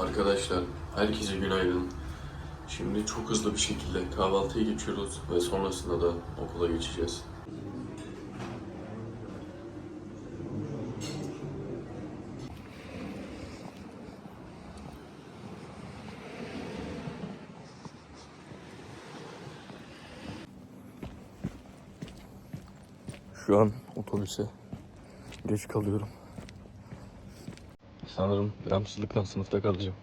Arkadaşlar herkese günaydın. Şimdi çok hızlı bir şekilde kahvaltıya geçiyoruz ve sonrasında da okula geçeceğiz. Şu an otobüse geç kalıyorum. Sanırım ramsızlıktan sınıfta kalacağım.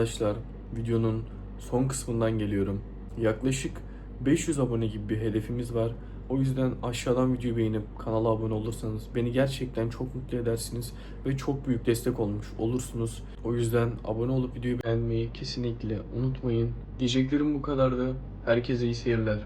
Arkadaşlar videonun son kısmından geliyorum. Yaklaşık 500 abone gibi bir hedefimiz var. O yüzden aşağıdan videoyu beğenip kanala abone olursanız beni gerçekten çok mutlu edersiniz ve çok büyük destek olmuş olursunuz. O yüzden abone olup videoyu beğenmeyi kesinlikle unutmayın. Diyeceklerim bu kadardı. Herkese iyi seyirler.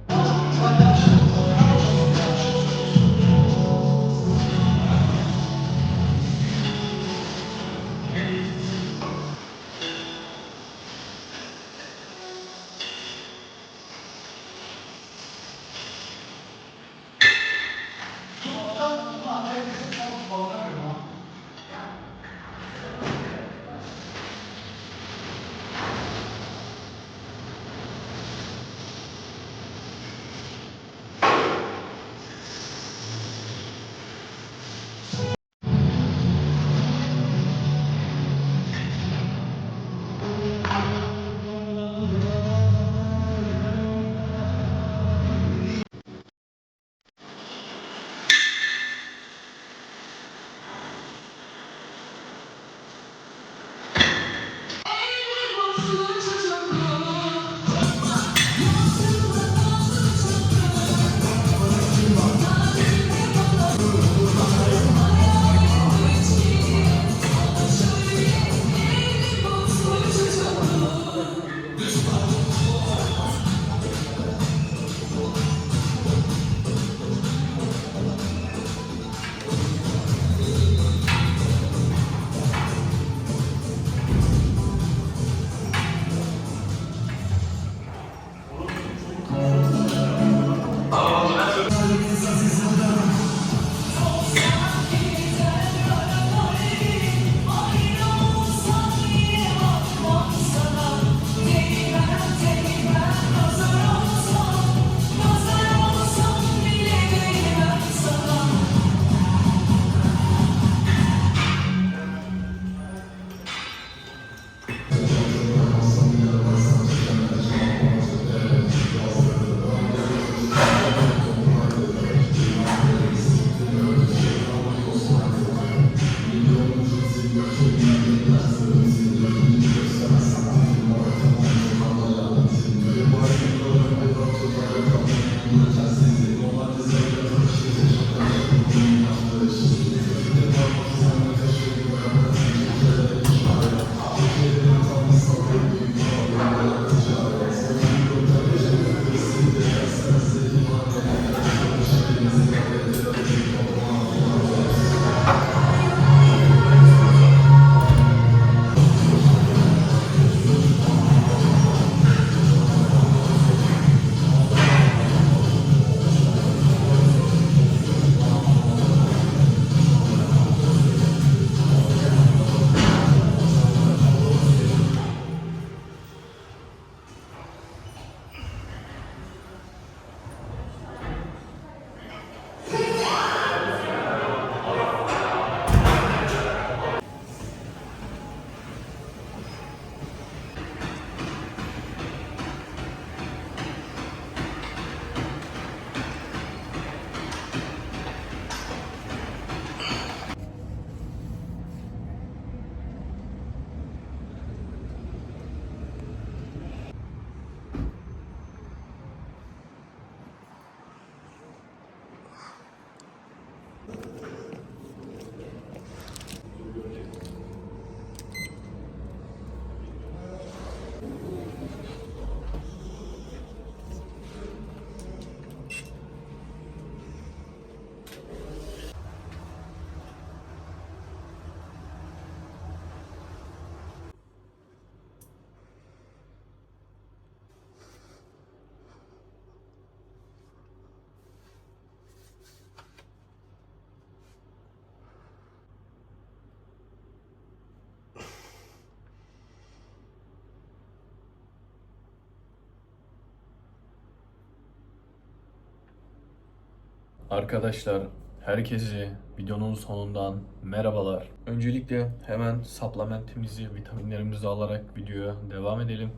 Arkadaşlar herkese videonun sonundan merhabalar. Öncelikle hemen supplementimizi, vitaminlerimizi alarak videoya devam edelim.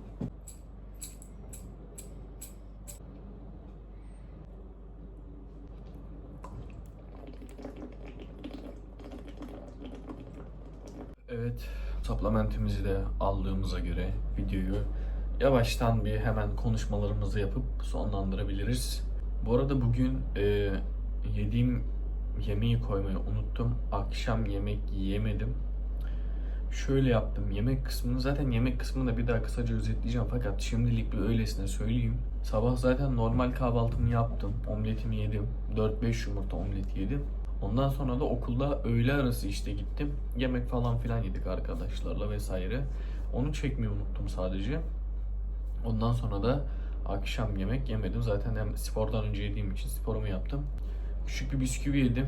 Evet, supplementimizi de aldığımıza göre videoyu yavaştan bir hemen konuşmalarımızı yapıp sonlandırabiliriz. Bu arada bugün e, yediğim yemeği koymayı unuttum. Akşam yemek yiyemedim. Şöyle yaptım. Yemek kısmını zaten yemek kısmını da bir daha kısaca özetleyeceğim. Fakat şimdilik bir öylesine söyleyeyim. Sabah zaten normal kahvaltımı yaptım. Omletimi yedim. 4-5 yumurta omlet yedim. Ondan sonra da okulda öğle arası işte gittim. Yemek falan filan yedik arkadaşlarla vesaire. Onu çekmeyi unuttum sadece. Ondan sonra da akşam yemek yemedim. Zaten hem spordan önce yediğim için sporumu yaptım. Küçük bir bisküvi yedim.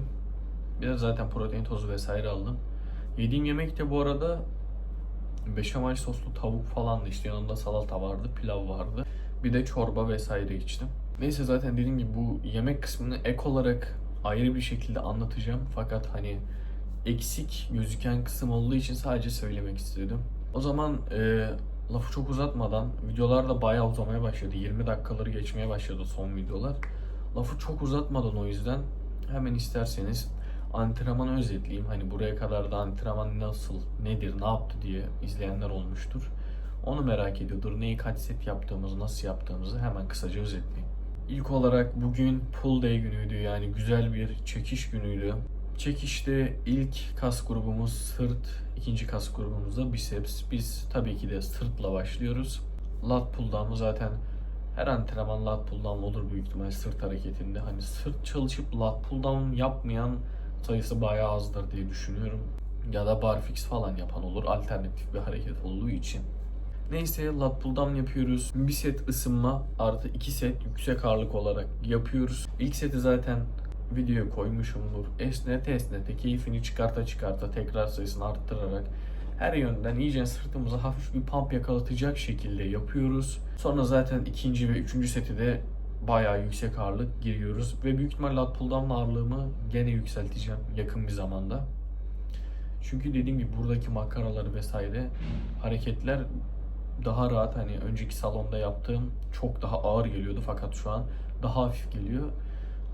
Biraz zaten protein tozu vesaire aldım. Yediğim yemek de bu arada beşamel soslu tavuk falandı. İşte yanında salata vardı, pilav vardı. Bir de çorba vesaire içtim. Neyse zaten dediğim gibi bu yemek kısmını ek olarak ayrı bir şekilde anlatacağım. Fakat hani eksik gözüken kısım olduğu için sadece söylemek istedim. O zaman e, lafı çok uzatmadan videolar da bayağı uzamaya başladı. 20 dakikaları geçmeye başladı son videolar. Lafı çok uzatmadan o yüzden hemen isterseniz antrenmanı özetleyeyim. Hani buraya kadar da antrenman nasıl, nedir, ne yaptı diye izleyenler olmuştur. Onu merak ediyordur. Neyi kaç set yaptığımızı, nasıl yaptığımızı hemen kısaca özetleyeyim. İlk olarak bugün pull day günüydü yani güzel bir çekiş günüydü. Çekişte ilk kas grubumuz sırt, ikinci kas grubumuzda biceps. Biz tabii ki de sırtla başlıyoruz. Lat pull down'u zaten her antrenman lat pull down olur büyük ihtimal sırt hareketinde. Hani sırt çalışıp lat pull down yapmayan sayısı bayağı azdır diye düşünüyorum. Ya da barfix falan yapan olur alternatif bir hareket olduğu için. Neyse lat pull down yapıyoruz. Bir set ısınma artı iki set yüksek ağırlık olarak yapıyoruz. İlk seti zaten videoya koymuşumdur. Esnete esnete keyfini çıkarta çıkarta tekrar sayısını arttırarak her yönden iyice sırtımıza hafif bir pump yakalatacak şekilde yapıyoruz. Sonra zaten ikinci ve üçüncü seti de bayağı yüksek ağırlık giriyoruz. Ve büyük ihtimal lat pull ağırlığımı gene yükselteceğim yakın bir zamanda. Çünkü dediğim gibi buradaki makaraları vesaire hareketler daha rahat hani önceki salonda yaptığım çok daha ağır geliyordu fakat şu an daha hafif geliyor.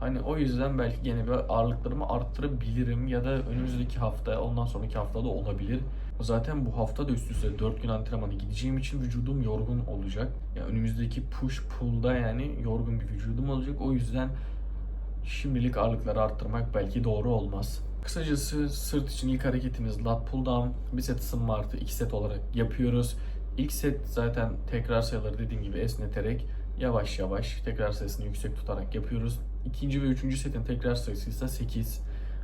Hani o yüzden belki gene bir ağırlıklarımı arttırabilirim ya da önümüzdeki hafta ondan sonraki haftada olabilir. Zaten bu hafta da üst üste 4 gün antrenmana gideceğim için vücudum yorgun olacak. Ya yani önümüzdeki push pull'da yani yorgun bir vücudum olacak. O yüzden şimdilik ağırlıkları arttırmak belki doğru olmaz. Kısacası sırt için ilk hareketimiz lat pull down. Set ısınma artı iki set olarak yapıyoruz. İlk set zaten tekrar sayıları dediğim gibi esneterek yavaş yavaş tekrar sayısını yüksek tutarak yapıyoruz. İkinci ve üçüncü setin tekrar sayısı ise 8.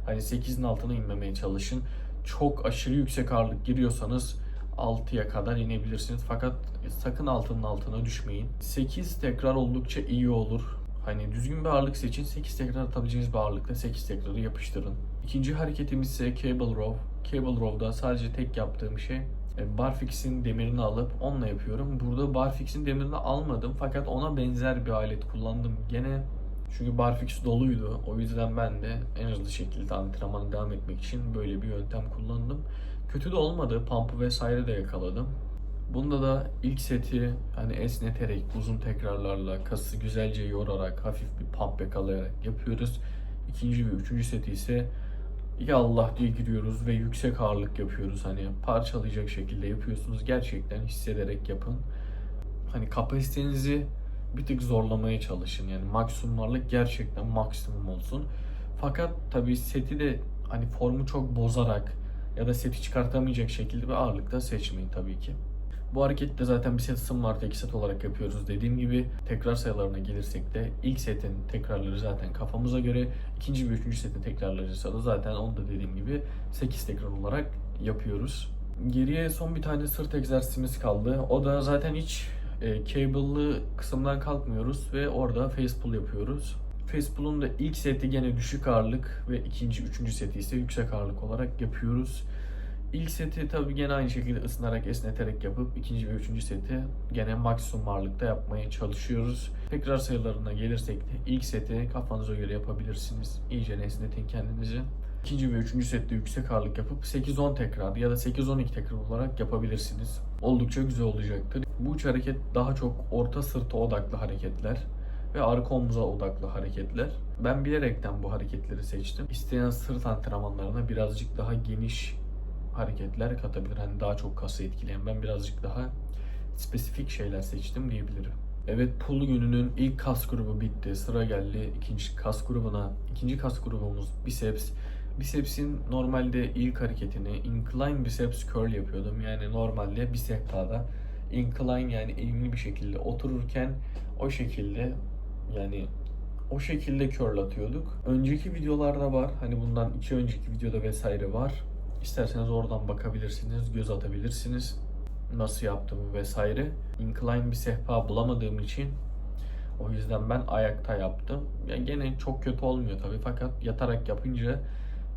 Hani 8'in altına inmemeye çalışın. Çok aşırı yüksek ağırlık giriyorsanız 6'ya kadar inebilirsiniz. Fakat sakın altının altına düşmeyin. 8 tekrar oldukça iyi olur. Hani düzgün bir ağırlık seçin. 8 tekrar atabileceğiniz bir ağırlıkta 8 tekrarı yapıştırın. İkinci hareketimiz ise cable row. Cable row'da sadece tek yaptığım şey e, Barfix'in demirini alıp onunla yapıyorum. Burada Barfix'in demirini almadım fakat ona benzer bir alet kullandım. Gene çünkü Barfix doluydu. O yüzden ben de en hızlı şekilde antrenmana devam etmek için böyle bir yöntem kullandım. Kötü de olmadı. Pump'ı vesaire de yakaladım. Bunda da ilk seti hani esneterek uzun tekrarlarla kası güzelce yorarak hafif bir pump yakalayarak yapıyoruz. İkinci ve üçüncü seti ise ya Allah diye giriyoruz ve yüksek ağırlık yapıyoruz. Hani parçalayacak şekilde yapıyorsunuz. Gerçekten hissederek yapın. Hani kapasitenizi bir tık zorlamaya çalışın. Yani maksimum ağırlık gerçekten maksimum olsun. Fakat tabii seti de hani formu çok bozarak ya da seti çıkartamayacak şekilde bir ağırlıkta seçmeyin tabii ki. Bu harekette zaten bir set ısınma artı iki set olarak yapıyoruz. Dediğim gibi tekrar sayılarına gelirsek de ilk setin tekrarları zaten kafamıza göre. ikinci ve üçüncü setin tekrarları ise da zaten onu da dediğim gibi 8 tekrar olarak yapıyoruz. Geriye son bir tane sırt egzersizimiz kaldı. O da zaten hiç e, cable'lı kısımdan kalkmıyoruz ve orada face pull yapıyoruz. Face pull'un da ilk seti gene düşük ağırlık ve ikinci, üçüncü seti ise yüksek ağırlık olarak yapıyoruz. İlk seti tabii gene aynı şekilde ısınarak, esneterek yapıp ikinci ve üçüncü seti gene maksimum ağırlıkta yapmaya çalışıyoruz. Tekrar sayılarına gelirsek de ilk seti kafanıza göre yapabilirsiniz. İyice esnetin kendinizi. İkinci ve üçüncü sette yüksek ağırlık yapıp 8-10 tekrar ya da 8-12 tekrar olarak yapabilirsiniz. Oldukça güzel olacaktır. Bu üç hareket daha çok orta sırta odaklı hareketler ve arka omuza odaklı hareketler. Ben bilerekten bu hareketleri seçtim. İsteyen sırt antrenmanlarına birazcık daha geniş hareketler katabilir. Hani daha çok kası etkileyen. Ben birazcık daha spesifik şeyler seçtim diyebilirim. Evet pull gününün ilk kas grubu bitti. Sıra geldi ikinci kas grubuna. İkinci kas grubumuz biceps. Biceps'in normalde ilk hareketini incline biceps curl yapıyordum. Yani normalde bir sehpada incline yani eğimli bir şekilde otururken o şekilde yani o şekilde curl atıyorduk. Önceki videolarda var. Hani bundan iki önceki videoda vesaire var. İsterseniz oradan bakabilirsiniz, göz atabilirsiniz. Nasıl yaptığımı vesaire. Incline bir sehpa bulamadığım için o yüzden ben ayakta yaptım. Ya gene çok kötü olmuyor tabii fakat yatarak yapınca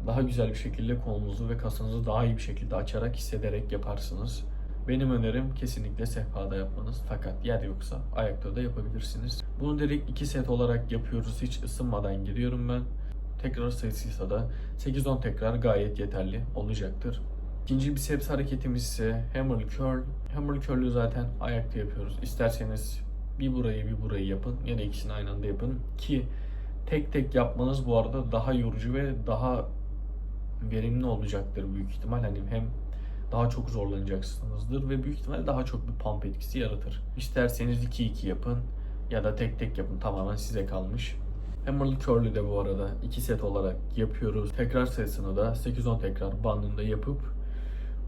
daha güzel bir şekilde kolunuzu ve kasınızı daha iyi bir şekilde açarak hissederek yaparsınız. Benim önerim kesinlikle sehpada yapmanız fakat yer yoksa ayakta da yapabilirsiniz. Bunu direkt iki set olarak yapıyoruz. Hiç ısınmadan giriyorum ben. Tekrar sayısıysa da 8-10 tekrar gayet yeterli olacaktır. İkinci biceps hareketimiz ise hammer curl. Hammer curl'ü zaten ayakta yapıyoruz. İsterseniz bir burayı bir burayı yapın ya da ikisini aynı anda yapın ki tek tek yapmanız bu arada daha yorucu ve daha verimli olacaktır büyük ihtimal. Hani hem daha çok zorlanacaksınızdır ve büyük ihtimal daha çok bir pump etkisi yaratır. İsterseniz 2-2 yapın ya da tek tek yapın tamamen size kalmış. Hammer'lı curl'ü de bu arada 2 set olarak yapıyoruz. Tekrar sayısını da 8-10 tekrar bandında yapıp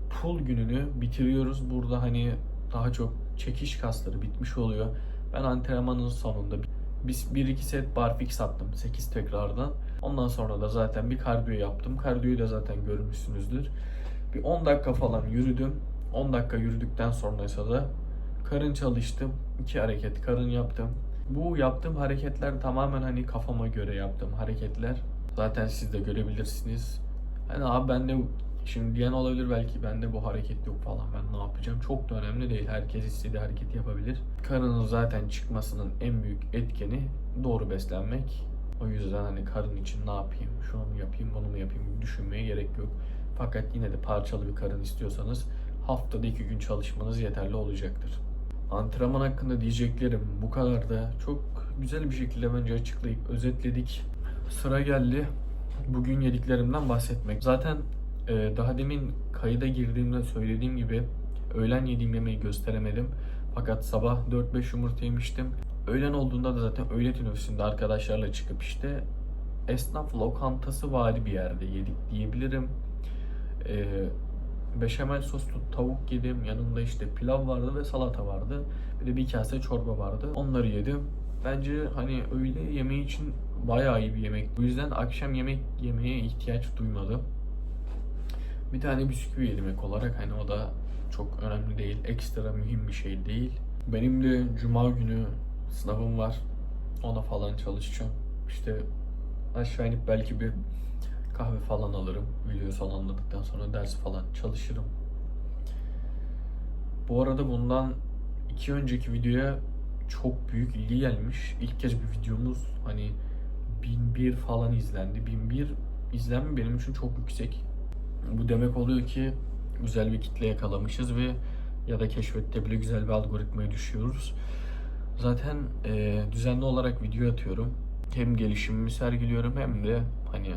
pull gününü bitiriyoruz. Burada hani daha çok çekiş kasları bitmiş oluyor. Ben antrenmanın sonunda biz 1-2 set barfix attım 8 tekrardan. Ondan sonra da zaten bir kardiyo yaptım. Kardiyoyu da zaten görmüşsünüzdür. Bir 10 dakika falan yürüdüm. 10 dakika yürüdükten sonraysa da karın çalıştım. iki hareket karın yaptım. Bu yaptığım hareketler tamamen hani kafama göre yaptığım hareketler. Zaten siz de görebilirsiniz. Hani abi ben de şimdi diyen olabilir belki bende bu hareket yok falan ben ne yapacağım. Çok da önemli değil. Herkes istediği hareketi yapabilir. Karının zaten çıkmasının en büyük etkeni doğru beslenmek. O yüzden hani karın için ne yapayım, şunu mu yapayım, bunu mu yapayım düşünmeye gerek yok. Fakat yine de parçalı bir karın istiyorsanız haftada iki gün çalışmanız yeterli olacaktır. Antrenman hakkında diyeceklerim bu kadar da çok güzel bir şekilde bence açıklayıp özetledik. Sıra geldi bugün yediklerimden bahsetmek. Zaten e, daha demin kayıda girdiğimde söylediğim gibi öğlen yediğim yemeği gösteremedim. Fakat sabah 4-5 yumurta yemiştim. Öğlen olduğunda da zaten öğle teneffüsünde arkadaşlarla çıkıp işte esnaf lokantası vari bir yerde yedik diyebilirim. Ee, beşamel soslu tavuk yedim. Yanında işte pilav vardı ve salata vardı. Bir de bir kase çorba vardı. Onları yedim. Bence hani öğle yemeği için bayağı iyi bir yemek. Bu yüzden akşam yemek yemeye ihtiyaç duymadım. Bir tane bisküvi yedim ek olarak. Hani o da çok önemli değil. Ekstra mühim bir şey değil. Benim de cuma günü sınavım var. Ona falan çalışacağım. İşte aşağı inip belki bir kahve falan alırım. Videoyu sonlandırdıktan sonra ders falan çalışırım. Bu arada bundan iki önceki videoya çok büyük ilgi gelmiş. İlk kez bir videomuz hani 1001 falan izlendi. 1001 izlenme benim için çok yüksek. Bu demek oluyor ki güzel bir kitle yakalamışız ve ya da keşfette bile güzel bir algoritmaya düşüyoruz. Zaten e, düzenli olarak video atıyorum. Hem gelişimimi sergiliyorum hem de hani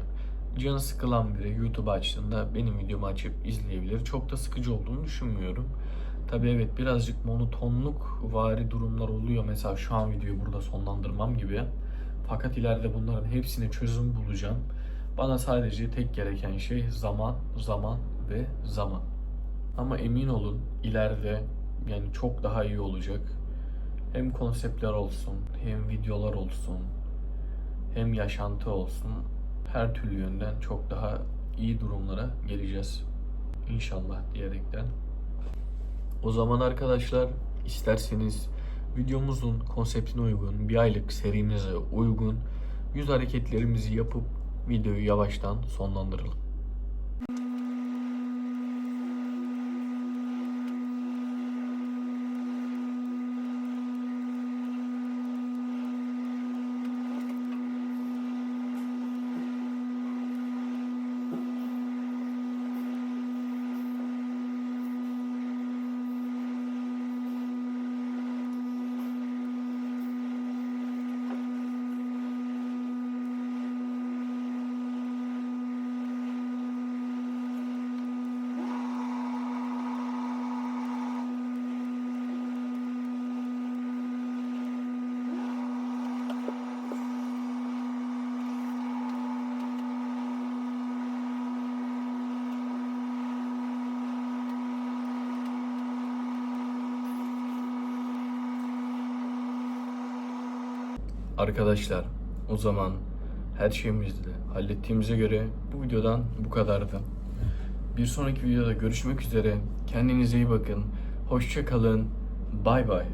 canı sıkılan biri YouTube açtığında benim videomu açıp izleyebilir. Çok da sıkıcı olduğunu düşünmüyorum. Tabii evet birazcık monotonluk vari durumlar oluyor. Mesela şu an videoyu burada sonlandırmam gibi. Fakat ileride bunların hepsine çözüm bulacağım. Bana sadece tek gereken şey zaman, zaman ve zaman. Ama emin olun ileride yani çok daha iyi olacak. Hem konseptler olsun, hem videolar olsun, hem yaşantı olsun. Her türlü yönden çok daha iyi durumlara geleceğiz. İnşallah diyerekten. O zaman arkadaşlar isterseniz videomuzun konseptine uygun, bir aylık serimize uygun yüz hareketlerimizi yapıp videoyu yavaştan sonlandıralım. Arkadaşlar o zaman her şeyimizi hallettiğimize göre bu videodan bu kadardı. Bir sonraki videoda görüşmek üzere. Kendinize iyi bakın. Hoşça kalın. Bay bay.